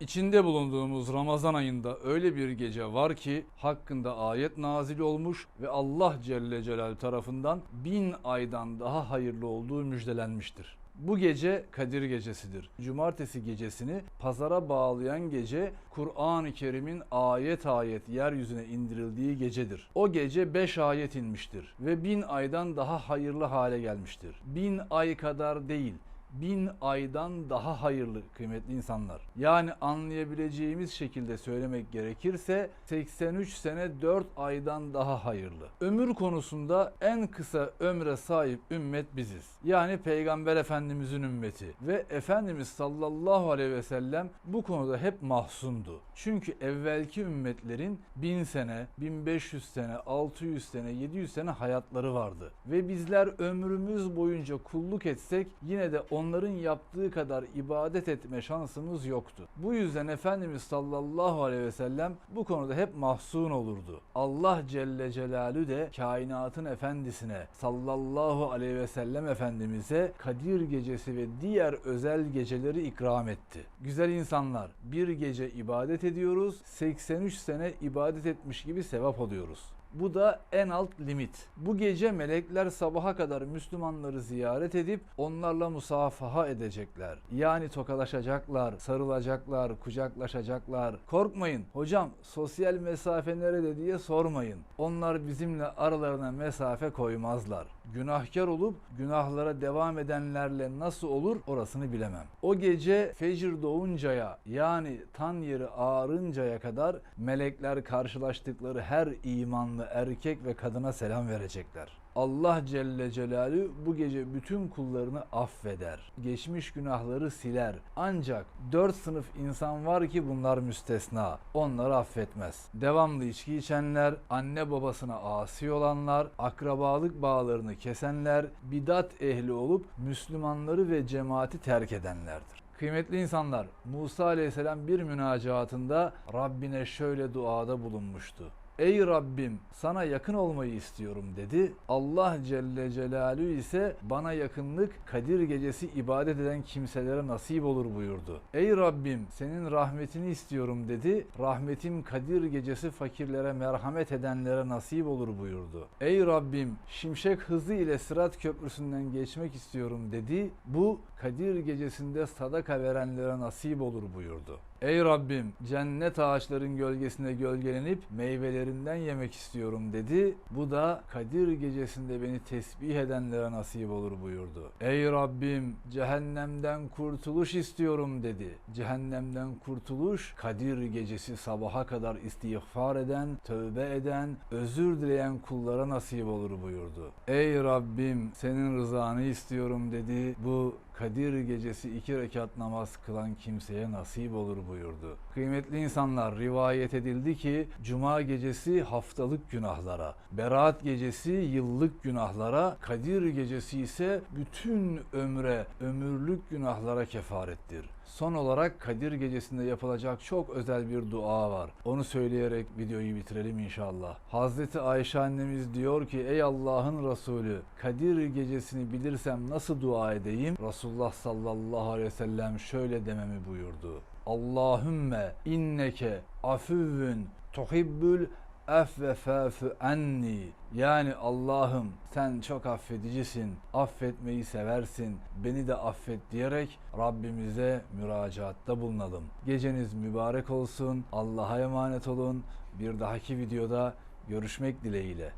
İçinde bulunduğumuz Ramazan ayında öyle bir gece var ki hakkında ayet nazil olmuş ve Allah Celle Celal tarafından bin aydan daha hayırlı olduğu müjdelenmiştir. Bu gece Kadir gecesidir. Cumartesi gecesini pazara bağlayan gece Kur'an-ı Kerim'in ayet ayet yeryüzüne indirildiği gecedir. O gece 5 ayet inmiştir ve bin aydan daha hayırlı hale gelmiştir. Bin ay kadar değil, bin aydan daha hayırlı kıymetli insanlar. Yani anlayabileceğimiz şekilde söylemek gerekirse 83 sene 4 aydan daha hayırlı. Ömür konusunda en kısa ömre sahip ümmet biziz. Yani Peygamber Efendimizin ümmeti ve Efendimiz sallallahu aleyhi ve sellem bu konuda hep mahsundu. Çünkü evvelki ümmetlerin 1000 sene, 1500 sene, 600 sene, 700 sene hayatları vardı. Ve bizler ömrümüz boyunca kulluk etsek yine de onların yaptığı kadar ibadet etme şansımız yoktu. Bu yüzden Efendimiz sallallahu aleyhi ve sellem bu konuda hep mahzun olurdu. Allah Celle Celalü de kainatın efendisine sallallahu aleyhi ve sellem Efendimiz'e Kadir gecesi ve diğer özel geceleri ikram etti. Güzel insanlar bir gece ibadet ediyoruz 83 sene ibadet etmiş gibi sevap alıyoruz. Bu da en alt limit. Bu gece melekler sabaha kadar Müslümanları ziyaret edip onlarla musafaha edecekler. Yani tokalaşacaklar, sarılacaklar, kucaklaşacaklar. Korkmayın hocam sosyal mesafe nerede diye sormayın. Onlar bizimle aralarına mesafe koymazlar. Günahkar olup günahlara devam edenlerle nasıl olur orasını bilemem. O gece fecir doğuncaya yani tan yeri ağarıncaya kadar melekler karşılaştıkları her imanlı erkek ve kadına selam verecekler. Allah Celle Celalü bu gece bütün kullarını affeder. Geçmiş günahları siler. Ancak dört sınıf insan var ki bunlar müstesna. Onları affetmez. Devamlı içki içenler, anne babasına asi olanlar, akrabalık bağlarını kesenler, bidat ehli olup Müslümanları ve cemaati terk edenlerdir. Kıymetli insanlar, Musa Aleyhisselam bir münacatında Rabbine şöyle duada bulunmuştu. Ey Rabbim sana yakın olmayı istiyorum dedi. Allah Celle Celalü ise bana yakınlık Kadir gecesi ibadet eden kimselere nasip olur buyurdu. Ey Rabbim senin rahmetini istiyorum dedi. Rahmetim Kadir gecesi fakirlere merhamet edenlere nasip olur buyurdu. Ey Rabbim şimşek hızı ile Sırat köprüsünden geçmek istiyorum dedi. Bu Kadir gecesinde sadaka verenlere nasip olur buyurdu. Ey Rabbim cennet ağaçların gölgesinde gölgelenip meyvelerinden yemek istiyorum dedi. Bu da Kadir gecesinde beni tesbih edenlere nasip olur buyurdu. Ey Rabbim cehennemden kurtuluş istiyorum dedi. Cehennemden kurtuluş Kadir gecesi sabaha kadar istiğfar eden, tövbe eden, özür dileyen kullara nasip olur buyurdu. Ey Rabbim senin rızanı istiyorum dedi. Bu Kadir gecesi iki rekat namaz kılan kimseye nasip olur buyurdu. Kıymetli insanlar rivayet edildi ki Cuma gecesi haftalık günahlara, Berat gecesi yıllık günahlara, Kadir gecesi ise bütün ömre, ömürlük günahlara kefarettir. Son olarak Kadir gecesinde yapılacak çok özel bir dua var. Onu söyleyerek videoyu bitirelim inşallah. Hazreti Ayşe annemiz diyor ki ey Allah'ın Resulü Kadir gecesini bilirsem nasıl dua edeyim? Resulullah sallallahu aleyhi ve sellem şöyle dememi buyurdu. Allahümme inneke afüvün tuhibbül efve fâfü enni. Yani Allah'ım sen çok affedicisin, affetmeyi seversin, beni de affet diyerek Rabbimize müracaatta bulunalım. Geceniz mübarek olsun, Allah'a emanet olun. Bir dahaki videoda görüşmek dileğiyle.